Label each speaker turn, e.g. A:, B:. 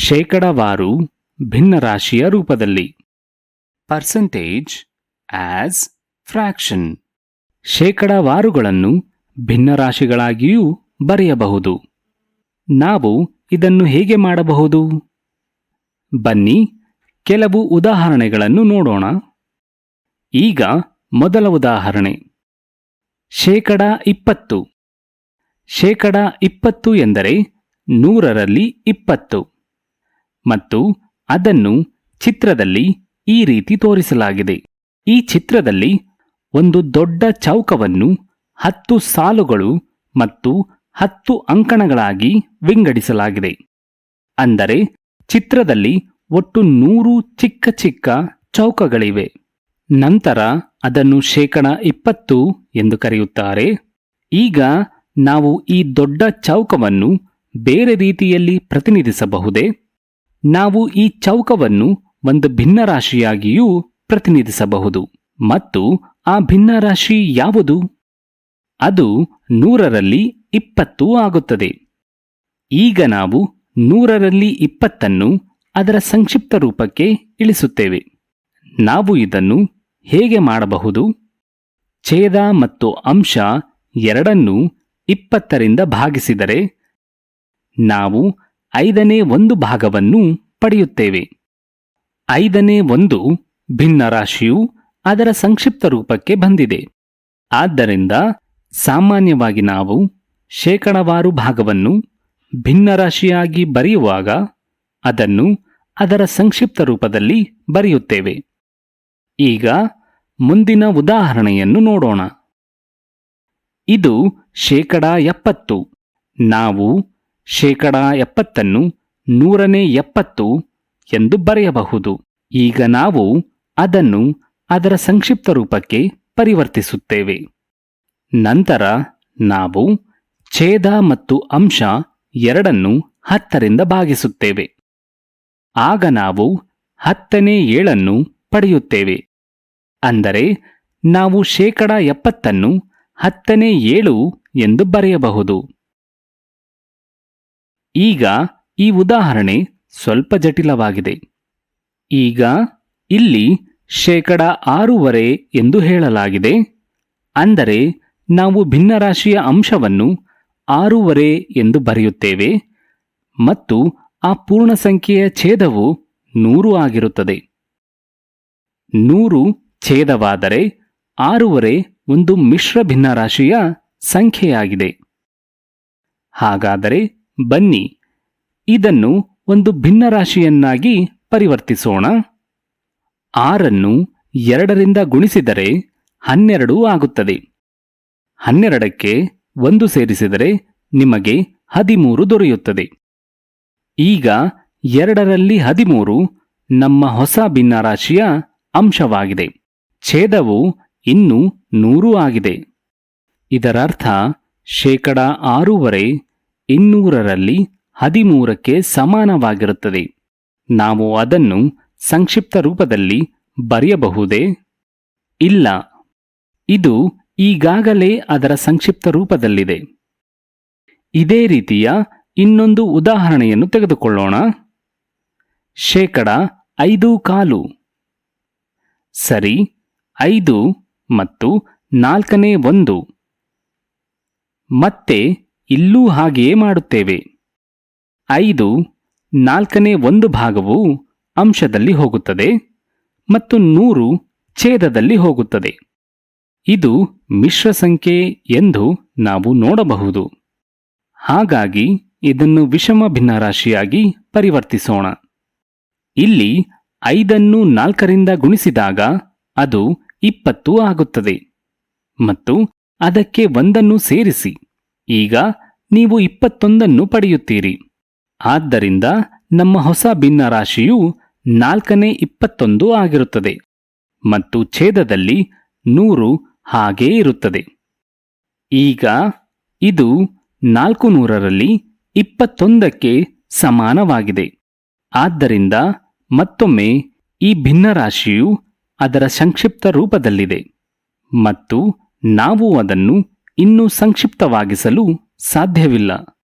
A: ಶೇಕಡವಾರು ಭಿನ್ನರಾಶಿಯ ರೂಪದಲ್ಲಿ. ಪರ್ಸೆಂಟೇಜ್ ಆಸ್ ಫ್ರ್ಯಾಕ್ಷನ್ ಶೇಕಡವಾರುಗಳನ್ನು ಭಿನ್ನರಾಶಿಗಳಾಗಿಯೂ ಬರೆಯಬಹುದು. ನಾವು ಇದನ್ನು ಹೇಗೆ ಮಾಡಬಹುದು? ಬನ್ನಿ ಕೆಲವು ಉದಾಹರಣೆಗಳನ್ನು ನೋಡೋಣ. ಈಗ ಮೊದಲ ಉದಾಹರಣೆ. ಶೇಕಡ ಇಪ್ಪತ್ತು ಶೇಕಡ ಇಪ್ಪತ್ತು ಎಂದರೆ ನೂರರಲ್ಲಿ ಇಪ್ಪತ್ತು. ಮತ್ತು ಅದನ್ನು ಚಿತ್ರದಲ್ಲಿ ಈ ರೀತಿ ತೋರಿಸಲಾಗಿದೆ. ಈ ಚಿತ್ರದಲ್ಲಿ ಒಂದು ದೊಡ್ಡ ಚೌಕವನ್ನು ಹತ್ತು ಸಾಲುಗಳು ಮತ್ತು ಹತ್ತು ಅಂಕಣಗಳಾಗಿ ವಿಂಗಡಿಸಲಾಗಿದೆ. ಅಂದರೆ ಚಿತ್ರದಲ್ಲಿ ಒಟ್ಟು ನೂರು ಚಿಕ್ಕ ಚಿಕ್ಕ ಚೌಕಗಳಿವೆ. ನಂತರ ಅದನ್ನು ಶೇಕಡ ಇಪ್ಪತ್ತು ಎಂದು ಕರೆಯುತ್ತಾರೆ. ಈಗ ನಾವು ಈ ದೊಡ್ಡ ಚೌಕವನ್ನು ಬೇರೆ ರೀತಿಯಲ್ಲಿ ಪ್ರತಿನಿಧಿಸಬಹುದೇ? ನಾವು ಈ ಚೌಕವನ್ನು ಒಂದು ಭಿನ್ನರಾಶಿಯಾಗಿಯೂ ಪ್ರತಿನಿಧಿಸಬಹುದು. ಮತ್ತು ಆ ಭಿನ್ನರಾಶಿ ಯಾವುದು? ಅದು ನೂರರಲ್ಲಿ ಇಪ್ಪತ್ತು ಆಗುತ್ತದೆ. ಈಗ ನಾವು ನೂರರಲ್ಲಿ ಇಪ್ಪತ್ತನ್ನು ಅದರ ಸಂಕ್ಷಿಪ್ತ ರೂಪಕ್ಕೆ ಇಳಿಸುತ್ತೇವೆ. ನಾವು ಇದನ್ನು ಹೇಗೆ ಮಾಡಬಹುದು? ಛೇದ ಮತ್ತು ಅಂಶ ಎರಡನ್ನೂ ಇಪ್ಪತ್ತರಿಂದ ಭಾಗಿಸಿದರೆ ನಾವು ಐದನೇ ಒಂದು ಭಾಗವನ್ನು ಪಡೆಯುತ್ತೇವೆ. ಐದನೇ ಒಂದು ಭಿನ್ನ ರಾಶಿಯು ಅದರ ಸಂಕ್ಷಿಪ್ತ ರೂಪಕ್ಕೆ ಬಂದಿದೆ. ಆದ್ದರಿಂದ ಸಾಮಾನ್ಯವಾಗಿ ನಾವು ಶೇಕಡವಾರು ಭಾಗವನ್ನು ಭಿನ್ನರಾಶಿಯಾಗಿ ಬರೆಯುವಾಗ ಅದನ್ನು ಅದರ ಸಂಕ್ಷಿಪ್ತ ರೂಪದಲ್ಲಿ ಬರೆಯುತ್ತೇವೆ. ಈಗ ಮುಂದಿನ ಉದಾಹರಣೆಯನ್ನು ನೋಡೋಣ. ಇದು ಶೇಕಡ ಎಪ್ಪತ್ತು. ನಾವು ಶೇಕಡ ಎಪ್ಪತ್ತನ್ನು ನೂರನೇ ಎಪ್ಪತ್ತು ಎಂದು ಬರೆಯಬಹುದು. ಈಗ ನಾವು ಅದನ್ನು ಅದರ ಸಂಕ್ಷಿಪ್ತ ರೂಪಕ್ಕೆ ಪರಿವರ್ತಿಸುತ್ತೇವೆ. ನಂತರ ನಾವು ಛೇದ ಮತ್ತು ಅಂಶ ಎರಡನ್ನು ಹತ್ತರಿಂದ ಭಾಗಿಸುತ್ತೇವೆ. ಆಗ ನಾವು ಹತ್ತನೇ ಏಳನ್ನು ಪಡೆಯುತ್ತೇವೆ. ಅಂದರೆ ನಾವು ಶೇಕಡ ಎಪ್ಪತ್ತನ್ನು ಹತ್ತನೇ ಏಳು ಎಂದು ಬರೆಯಬಹುದು. ಈಗ ಈ ಉದಾಹರಣೆ ಸ್ವಲ್ಪ ಜಟಿಲವಾಗಿದೆ. ಈಗ ಇಲ್ಲಿ ಶೇಕಡ ಆರೂವರೆ ಎಂದು ಹೇಳಲಾಗಿದೆ. ಅಂದರೆ ನಾವು ಭಿನ್ನರಾಶಿಯ ಅಂಶವನ್ನು ಆರೂವರೆ ಎಂದು ಬರೆಯುತ್ತೇವೆ ಮತ್ತು ಆ ಪೂರ್ಣ ಸಂಖ್ಯೆಯ ಛೇದವು ನೂರು ಆಗಿರುತ್ತದೆ. ನೂರು ಛೇದವಾದರೆ ಆರೂವರೆ ಒಂದು ಮಿಶ್ರ ಭಿನ್ನರಾಶಿಯ ಸಂಖ್ಯೆಯಾಗಿದೆ. ಹಾಗಾದರೆ ಬನ್ನಿ, ಇದನ್ನು ಒಂದು ಭಿನ್ನರಾಶಿಯನ್ನಾಗಿ ಪರಿವರ್ತಿಸೋಣ. ಆರನ್ನು ಎರಡರಿಂದ ಗುಣಿಸಿದರೆ ಹನ್ನೆರಡು ಆಗುತ್ತದೆ. ಹನ್ನೆರಡಕ್ಕೆ ಒಂದು ಸೇರಿಸಿದರೆ ನಿಮಗೆ ಹದಿಮೂರು ದೊರೆಯುತ್ತದೆ. ಈಗ ಎರಡರಲ್ಲಿ ಹದಿಮೂರು ನಮ್ಮ ಹೊಸ ಭಿನ್ನರಾಶಿಯ ಅಂಶವಾಗಿದೆ. ಛೇದವು ಇನ್ನೂ ನೂರು ಆಗಿದೆ. ಇದರರ್ಥ ಶೇಕಡ ಆರೂವರೆ ಇನ್ನೂರರಲ್ಲಿ ಹದಿಮೂರಕ್ಕೆ ಸಮಾನವಾಗಿರುತ್ತದೆ. ನಾವು ಅದನ್ನು ಸಂಕ್ಷಿಪ್ತ ರೂಪದಲ್ಲಿ ಬರೆಯಬಹುದೇ? ಇಲ್ಲ. ಇದು ಈಗಾಗಲೇ ಅದರ ಸಂಕ್ಷಿಪ್ತ ರೂಪದಲ್ಲಿದೆ. ಇದೇ ರೀತಿಯ ಇನ್ನೊಂದು ಉದಾಹರಣೆಯನ್ನು ತೆಗೆದುಕೊಳ್ಳೋಣ. ಶೇಕಡ ಐದು ಕಾಲು. ಸರಿ, ಐದು ಮತ್ತು ನಾಲ್ಕನೇ ಒಂದು. ಮತ್ತೆ ಇಲ್ಲೂ ಹಾಗೆಯೇ ಮಾಡುತ್ತೇವೆ. ಐದು, ನಾಲ್ಕನೇ ಒಂದು ಭಾಗವು ಅಂಶದಲ್ಲಿ ಹೋಗುತ್ತದೆ ಮತ್ತು ನೂರು ಛೇದದಲ್ಲಿ ಹೋಗುತ್ತದೆ. ಇದು ಮಿಶ್ರ ಸಂಖ್ಯೆ ಎಂದು ನಾವು ನೋಡಬಹುದು. ಹಾಗಾಗಿ ಇದನ್ನು ವಿಷಮ ಭಿನ್ನರಾಶಿಯಾಗಿ ಪರಿವರ್ತಿಸೋಣ. ಇಲ್ಲಿ ಐದನ್ನು ನಾಲ್ಕರಿಂದ ಗುಣಿಸಿದಾಗ ಅದು ಇಪ್ಪತ್ತು ಆಗುತ್ತದೆ ಮತ್ತು ಅದಕ್ಕೆ ಒಂದನ್ನು ಸೇರಿಸಿ. ಈಗ ನೀವು ಇಪ್ಪತ್ತೊಂದನ್ನು ಪಡೆಯುತ್ತೀರಿ. ಆದ್ದರಿಂದ ನಮ್ಮ ಹೊಸ ಭಿನ್ನರಾಶಿಯು ನಾಲ್ಕನೇ ಇಪ್ಪತ್ತೊಂದು ಆಗಿರುತ್ತದೆ ಮತ್ತು ಛೇದದಲ್ಲಿ ನೂರು ಹಾಗೇ ಇರುತ್ತದೆ. ಈಗ ಇದು ನಾಲ್ಕು ನೂರರಲ್ಲಿ ಇಪ್ಪತ್ತೊಂದಕ್ಕೆ ಸಮಾನವಾಗಿದೆ. ಆದ್ದರಿಂದ ಮತ್ತೊಮ್ಮೆ ಈ ಭಿನ್ನರಾಶಿಯು ಅದರ ಸಂಕ್ಷಿಪ್ತ ರೂಪದಲ್ಲಿದೆ ಮತ್ತು ನಾವು ಅದನ್ನು ಇನ್ನೂ ಸಂಕ್ಷಿಪ್ತವಾಗಿಸಲು ಸಾಧ್ಯವಿಲ್ಲ.